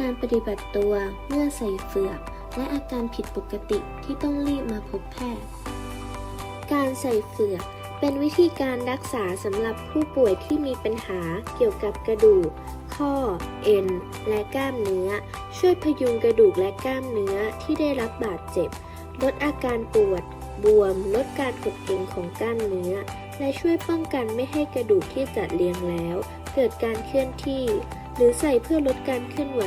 การปฏิบัติตัวเมื่อใส่เฟือก และอาการผิดปกติที่ต้องรีบมาพบแพทย์ การใส่เฟือกเป็นวิธีการรักษาสำหรับผู้ป่วยที่มีปัญหาเกี่ยวกับกระดูก ข้อ เอ็น และกล้ามเนื้อ ช่วยพยุงกระดูกและกล้ามเนื้อที่ได้รับบาดเจ็บ ลดอาการปวด บวม ลดการกดเกร็งของกล้ามเนื้อ และช่วยป้องกันไม่ให้กระดูกที่จัดเรียงแล้ว เกิดการเคลื่อนที่ รือใส่เพื่อลดการเคลื่อนไหว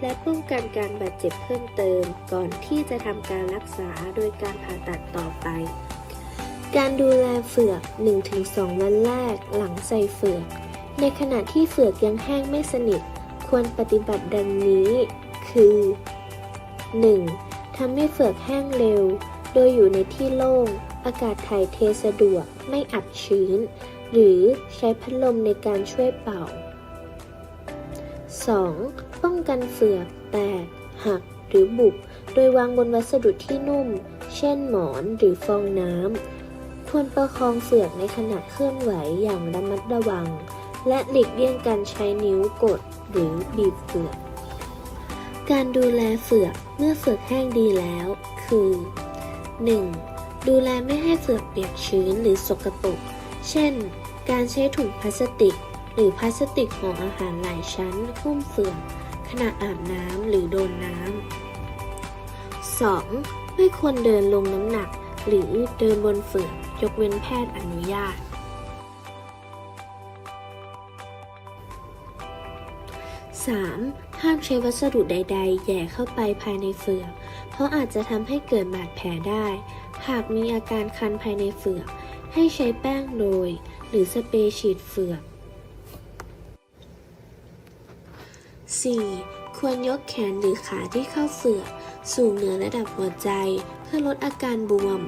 และป้องกันการบาดเจ็บเพิ่มเติม ก่อนที่จะทำการรักษาโดยการผ่าตัดต่อไป การดูแลเฟือก 1-2 วันแรกหลังใส่เฟือก ในขณะที่เฟือกยังแห้งไม่สนิท ควรปฏิบัติดังนี้ คือ 1. ทำให้เฟือกแห้งเร็ว โดยอยู่ในที่โล่ง อากาศถ่ายเทสะดวก ไม่อับชื้น หรือใช้พัดลมในการช่วยเป่า 2. 2. ป้องกันเฟือกแตก หักหรือบุบ โดยวางบนวัสดุที่นุ่ม เช่นหมอนหรือฟองน้ำควรประคองเฟือกในขณะเคลื่อนไหวอย่างระมัดระวัง และหลีกเลี่ยงการใช้นิ้วกดหรือบีบเฟือก การดูแลเฟือกเมื่อเฟือกแห้งดีแล้ว คือ 1. ดูแลไม่ให้เฟือกเปียกชื้นหรือสกปรก เช่น การใช้ถุงพลาสติก หรือพลาสติกห่ออาหารหลายชั้นหุ้มเฟื่อกขณะอาบน้ำหรือโดนน้ำ 2. ไม่ควรเดินลงน้ำหนัก หรือเดินบนเฟือยกเว้นแพทย์อนุญาต 3. ห้ามใช้วัสดุใด ๆ แย่เข้าไปภายในเฟือก เพราะอาจจะทำให้เกิดบาดแผลได้ หากมีอาการคันภายในเฟือก ให้ใช้แป้งโรยหรือสเปรย์ฉีดเฟือก 4. ควรยกแขนหรือขาที่เข้าเฟือกสูงเหนือระดับหัวใจ เพื่อลดอาการบวม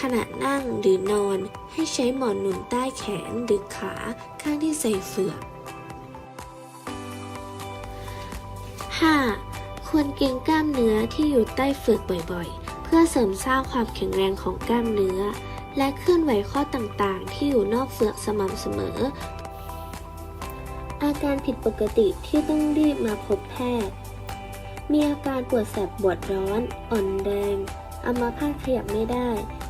ขณะนั่งหรือนอนให้ใช้หมอนหนุนใต้แขนหรือขาข้างที่ใส่เฟือก 5. ควรเกรงกล้ามเนื้อที่อยู่ใต้เฟือกบ่อยๆ เพื่อเสริมสร้างความแข็งแรงของกล้ามเนื้อ และเคลื่อนไหวข้อต่างๆ ที่อยู่นอกเฟือกสม่ำเสมอ อาการผิดปกติที่ต้องรีบมาพบแพทย์ มีอาการปวดแสบปวดร้อน อ่อนแรงอัมาพาตขยับไม่ได้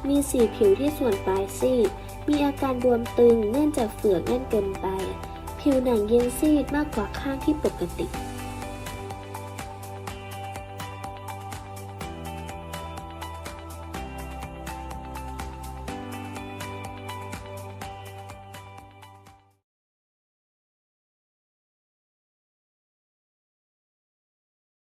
มีสีผิวที่ส่วนปลายซีด มีอาการบวมตึงเนื่องจากเฝือกแน่นเกินไป ผิวหนังเย็นซีดมากกว่าข้างที่ปกติ